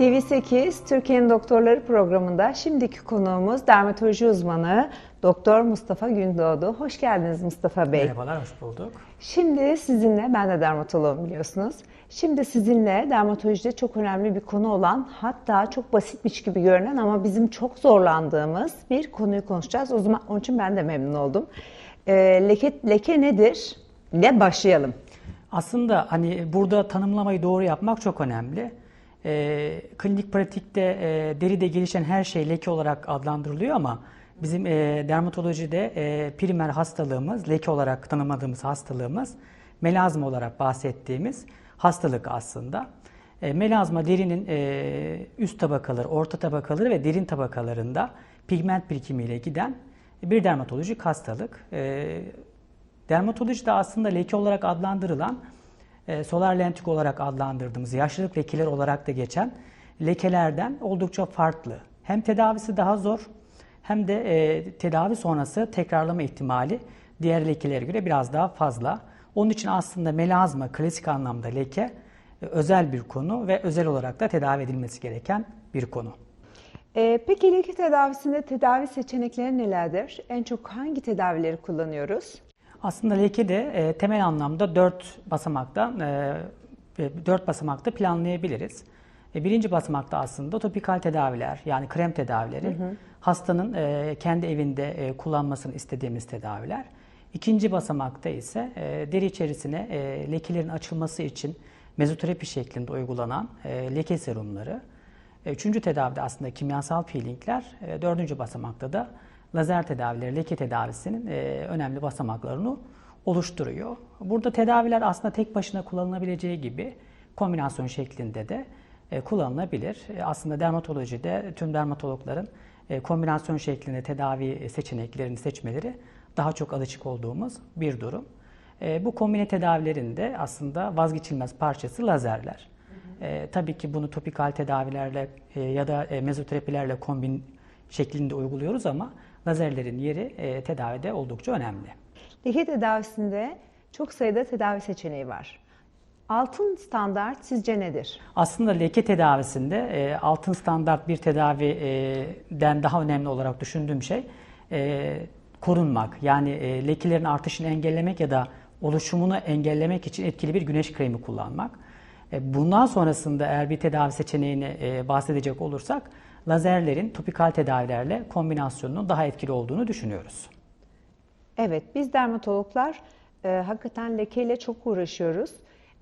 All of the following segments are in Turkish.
TV8 Türkiye'nin Doktorları programında şimdiki konuğumuz dermatoloji uzmanı Doktor Mustafa Gündoğdu. Hoş geldiniz Mustafa Bey. Merhabalar, hoş bulduk. Şimdi sizinle, ben de dermatoloğum biliyorsunuz. Şimdi sizinle dermatolojide çok önemli bir konu olan, hatta çok basitmiş gibi görünen ama bizim çok zorlandığımız bir konuyu konuşacağız. O zaman onun için ben de memnun oldum. Ee, leke, leke nedir? ile başlayalım. Aslında hani burada tanımlamayı doğru yapmak çok önemli. E, klinik pratikte e, deride gelişen her şey leke olarak adlandırılıyor ama bizim e, dermatolojide e, primer hastalığımız, leke olarak tanımadığımız hastalığımız melazma olarak bahsettiğimiz hastalık aslında. E, melazma derinin e, üst tabakaları, orta tabakaları ve derin tabakalarında pigment birikimiyle giden bir dermatolojik hastalık. E, dermatolojide aslında leke olarak adlandırılan e, solar lentik olarak adlandırdığımız yaşlılık lekeler olarak da geçen lekelerden oldukça farklı. Hem tedavisi daha zor hem de e, tedavi sonrası tekrarlama ihtimali diğer lekelere göre biraz daha fazla. Onun için aslında melazma klasik anlamda leke e, özel bir konu ve özel olarak da tedavi edilmesi gereken bir konu. Ee, peki leke tedavisinde tedavi seçenekleri nelerdir? En çok hangi tedavileri kullanıyoruz? Aslında leke de e, temel anlamda dört basamakta e, dört basamakta planlayabiliriz. E, birinci basamakta aslında topikal tedaviler yani krem tedavileri hı hı. hastanın e, kendi evinde e, kullanmasını istediğimiz tedaviler. İkinci basamakta ise e, deri içerisine e, lekelerin açılması için mezoterapi şeklinde uygulanan e, leke serumları. E, üçüncü tedavide aslında kimyasal peelingler. E, dördüncü basamakta da lazer tedavileri, leke tedavisinin e, önemli basamaklarını oluşturuyor. Burada tedaviler aslında tek başına kullanılabileceği gibi kombinasyon şeklinde de e, kullanılabilir. E, aslında dermatolojide tüm dermatologların e, kombinasyon şeklinde tedavi seçeneklerini seçmeleri daha çok alışık olduğumuz bir durum. E, bu kombine tedavilerinde aslında vazgeçilmez parçası lazerler. E, tabii ki bunu topikal tedavilerle e, ya da e, mezoterapilerle kombin şeklinde uyguluyoruz ama lazerlerin yeri e, tedavide oldukça önemli. Leke tedavisinde çok sayıda tedavi seçeneği var. Altın standart sizce nedir? Aslında leke tedavisinde e, altın standart bir tedaviden daha önemli olarak düşündüğüm şey e, korunmak. Yani e, lekelerin artışını engellemek ya da oluşumunu engellemek için etkili bir güneş kremi kullanmak. E, bundan sonrasında eğer bir tedavi seçeneğini e, bahsedecek olursak lazerlerin topikal tedavilerle kombinasyonunun daha etkili olduğunu düşünüyoruz. Evet, biz dermatologlar e, hakikaten lekeyle çok uğraşıyoruz.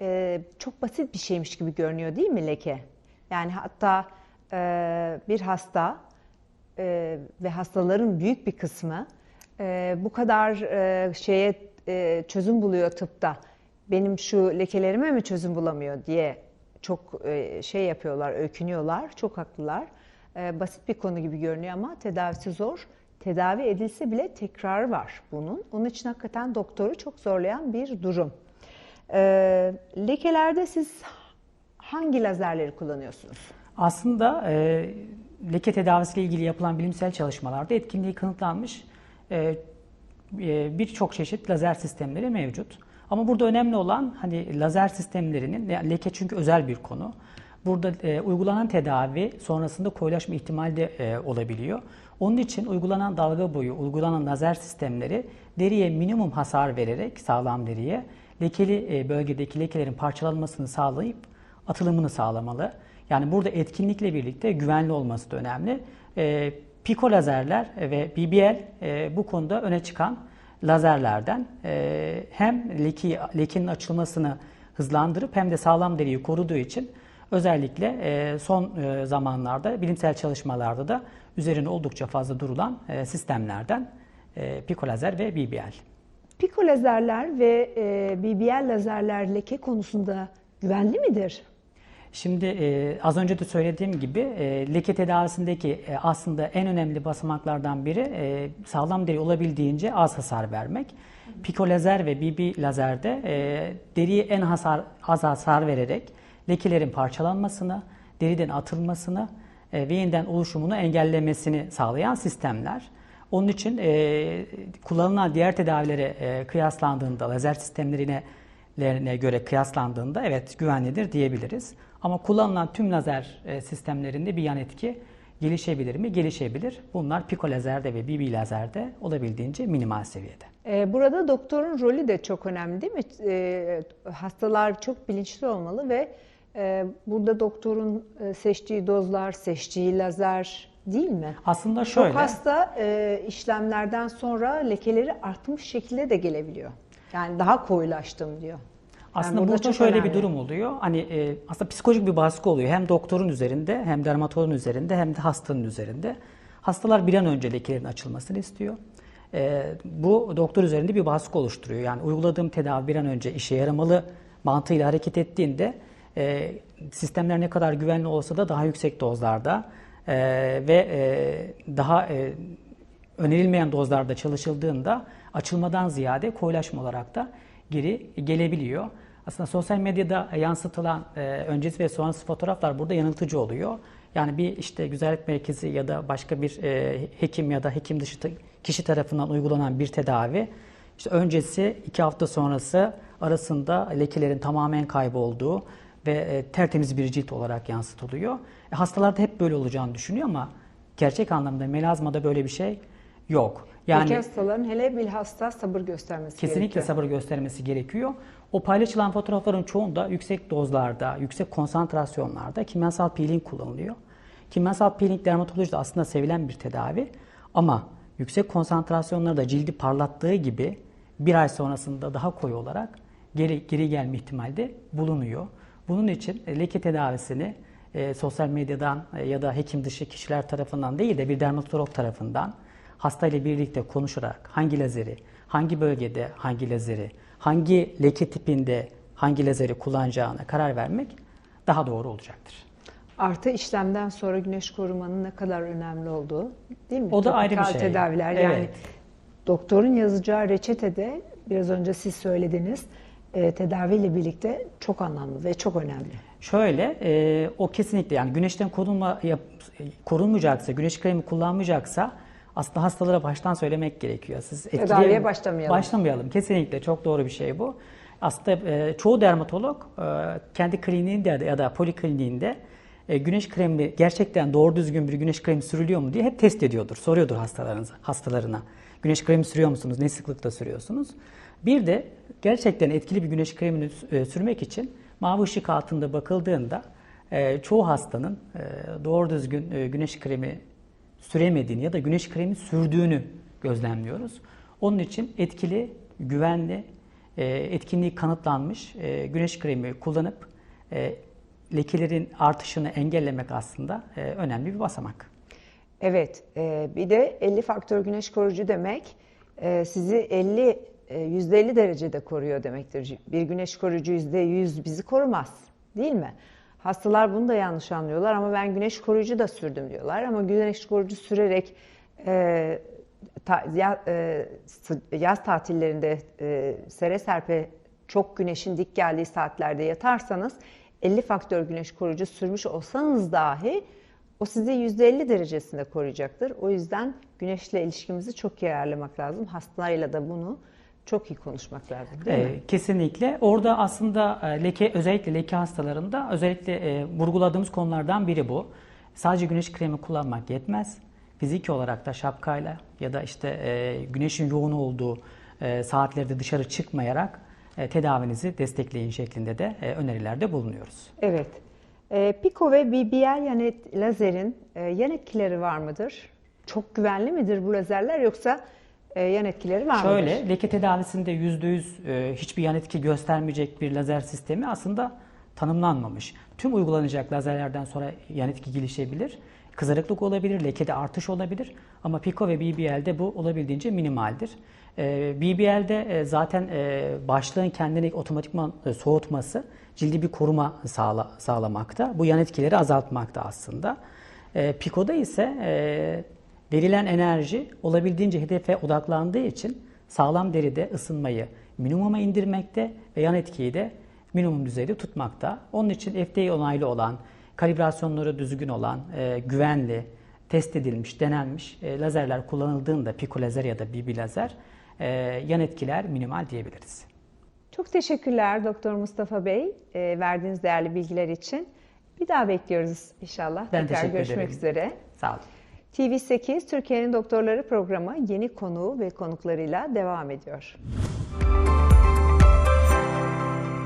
E, çok basit bir şeymiş gibi görünüyor değil mi leke? Yani hatta e, bir hasta e, ve hastaların büyük bir kısmı e, bu kadar e, şeye e, çözüm buluyor tıpta. Benim şu lekelerime mi çözüm bulamıyor diye çok e, şey yapıyorlar, öykünüyorlar. Çok haklılar. E, basit bir konu gibi görünüyor ama tedavisi zor. Tedavi edilse bile tekrar var bunun. Onun için hakikaten doktoru çok zorlayan bir durum. E, lekelerde siz hangi lazerleri kullanıyorsunuz? Aslında e, leke tedavisiyle ilgili yapılan bilimsel çalışmalarda etkinliği kanıtlanmış e, e, birçok çeşit lazer sistemleri mevcut. Ama burada önemli olan hani lazer sistemlerinin leke çünkü özel bir konu. Burada e, uygulanan tedavi sonrasında koyulaşma ihtimali de e, olabiliyor. Onun için uygulanan dalga boyu, uygulanan lazer sistemleri deriye minimum hasar vererek sağlam deriye lekeli e, bölgedeki lekelerin parçalanmasını sağlayıp atılımını sağlamalı. Yani burada etkinlikle birlikte güvenli olması da önemli. E, piko lazerler ve BBL e, bu konuda öne çıkan lazerlerden e, hem leki, lekenin açılmasını hızlandırıp hem de sağlam deriyi koruduğu için özellikle e, son e, zamanlarda bilimsel çalışmalarda da üzerine oldukça fazla durulan e, sistemlerden e, pikolazer ve BBL. Pikolazerler ve e, BBL lazerler leke konusunda güvenli midir? Şimdi e, az önce de söylediğim gibi e, leke tedavisindeki e, aslında en önemli basamaklardan biri e, sağlam deri olabildiğince az hasar vermek. Pikolazer ve BB lazerde e, deriye en hasar az hasar vererek lekelerin parçalanmasını, deriden atılmasını e, ve yeniden oluşumunu engellemesini sağlayan sistemler. Onun için e, kullanılan diğer tedavilere e, kıyaslandığında lazer sistemlerine göre kıyaslandığında evet güvenlidir diyebiliriz. Ama kullanılan tüm lazer e, sistemlerinde bir yan etki gelişebilir mi? Gelişebilir. Bunlar piko lazerde ve BB lazerde olabildiğince minimal seviyede. Ee, Burada doktorun rolü de çok önemli değil mi? Ee, Hastalar çok bilinçli olmalı ve e, burada doktorun e, seçtiği dozlar, seçtiği lazer değil mi? Aslında şöyle. Çok hasta e, işlemlerden sonra lekeleri artmış şekilde de gelebiliyor. Yani daha koyulaştım diyor. Aslında burada burada çok şöyle bir önemli. durum oluyor. Hani e, aslında psikolojik bir baskı oluyor. Hem doktorun üzerinde, hem dermatologun üzerinde, hem de hastanın üzerinde. Hastalar bir an önce lekelerin açılmasını istiyor. E, bu doktor üzerinde bir baskı oluşturuyor. Yani uyguladığım tedavi bir an önce işe yaramalı mantığıyla hareket ettiğinde e, sistemler ne kadar güvenli olsa da daha yüksek dozlarda e, ve e, daha e, önerilmeyen dozlarda çalışıldığında açılmadan ziyade koyulaşma olarak da geri gelebiliyor. Aslında sosyal medyada yansıtılan e, öncesi ve sonrası fotoğraflar burada yanıltıcı oluyor. Yani bir işte güzellik merkezi ya da başka bir e, hekim ya da hekim dışı kişi tarafından uygulanan bir tedavi işte öncesi iki hafta sonrası arasında lekelerin tamamen kaybolduğu ve e, tertemiz bir cilt olarak yansıtılıyor. E, hastalar da hep böyle olacağını düşünüyor ama gerçek anlamda melazmada böyle bir şey yok. Yani, Yani hastaların hele bilhassa sabır göstermesi kesinlikle gerekiyor. sabır göstermesi gerekiyor. O paylaşılan fotoğrafların çoğunda yüksek dozlarda, yüksek konsantrasyonlarda kimyasal peeling kullanılıyor. Kimyasal peeling dermatolojide aslında sevilen bir tedavi ama yüksek konsantrasyonlarda cildi parlattığı gibi bir ay sonrasında daha koyu olarak geri, geri gelme ihtimali de bulunuyor. Bunun için e, leke tedavisini e, sosyal medyadan e, ya da hekim dışı kişiler tarafından değil de bir dermatolog tarafından hastayla birlikte konuşarak hangi lazeri, hangi bölgede hangi lazeri, hangi leke tipinde hangi lazeri kullanacağına karar vermek daha doğru olacaktır. Artı işlemden sonra güneş korumanın ne kadar önemli olduğu değil mi? O da ayrı bir şey. tedaviler Evet. yani doktorun yazacağı reçetede biraz önce siz söylediniz e, tedaviyle birlikte çok anlamlı ve çok önemli. Şöyle, e, o kesinlikle yani güneşten korunma yap, korunmayacaksa, güneş kremi kullanmayacaksa aslında hastalara baştan söylemek gerekiyor. Siz Tedaviye başlamayalım. Başlamayalım. Kesinlikle çok doğru bir şey bu. Aslında e, çoğu dermatolog e, kendi kliniğinde ya da polikliniğinde e, güneş kremi gerçekten doğru düzgün bir güneş kremi sürülüyor mu diye hep test ediyordur. Soruyordur hastalarınıza, hastalarına. Güneş kremi sürüyor musunuz? Ne sıklıkla sürüyorsunuz? Bir de gerçekten etkili bir güneş kremini e, sürmek için mavi ışık altında bakıldığında e, çoğu hastanın e, doğru düzgün güneş kremi süremediğini ya da güneş kremi sürdüğünü gözlemliyoruz. Onun için etkili, güvenli, etkinliği kanıtlanmış güneş kremi kullanıp lekelerin artışını engellemek aslında önemli bir basamak. Evet, e, bir de 50 faktör güneş koruyucu demek e, sizi 50 e, %50 derecede koruyor demektir. Bir güneş koruyucu %100 bizi korumaz, değil mi? Hastalar bunu da yanlış anlıyorlar ama ben güneş koruyucu da sürdüm diyorlar ama güneş koruyucu sürerek e, ta- ya- e, yaz tatillerinde e, sere serpe çok güneşin dik geldiği saatlerde yatarsanız 50 faktör güneş koruyucu sürmüş olsanız dahi o sizi %50 derecesinde koruyacaktır. O yüzden güneşle ilişkimizi çok iyi ayarlamak lazım. Hastayla da bunu çok iyi konuşmak lazım değil mi? E, kesinlikle. Orada aslında e, leke özellikle leke hastalarında özellikle e, vurguladığımız konulardan biri bu. Sadece güneş kremi kullanmak yetmez. Fiziki olarak da şapkayla ya da işte e, güneşin yoğun olduğu e, saatlerde dışarı çıkmayarak e, tedavinizi destekleyin şeklinde de e, önerilerde bulunuyoruz. Evet. E, Pico ve BBL yan et- lazerin e, yan etkileri var mıdır? Çok güvenli midir bu lazerler yoksa e, yan etkileri var mıdır? Şöyle leke tedavisinde %100 e, hiçbir yan etki göstermeyecek bir lazer sistemi aslında tanımlanmamış. Tüm uygulanacak lazerlerden sonra yan etki gelişebilir. Kızarıklık olabilir, lekede artış olabilir ama Pico ve BBL'de bu olabildiğince minimaldir. E, BBL'de e, zaten e, başlığın kendini otomatikman e, soğutması cildi bir koruma sağla, sağlamakta. Bu yan etkileri azaltmakta aslında. E, Pico'da ise verilen enerji olabildiğince hedefe odaklandığı için sağlam deride ısınmayı minimuma indirmekte ve yan etkiyi de minimum düzeyde tutmakta. Onun için FDA onaylı olan, kalibrasyonları düzgün olan, e, güvenli, test edilmiş, denenmiş e, lazerler kullanıldığında Pico lazer ya da BB lazer e, yan etkiler minimal diyebiliriz. Çok teşekkürler Doktor Mustafa Bey e, verdiğiniz değerli bilgiler için. Bir daha bekliyoruz inşallah. Ben Tekrar görüşmek ederim. üzere. Sağ olun. TV8 Türkiye'nin Doktorları programı yeni konu ve konuklarıyla devam ediyor.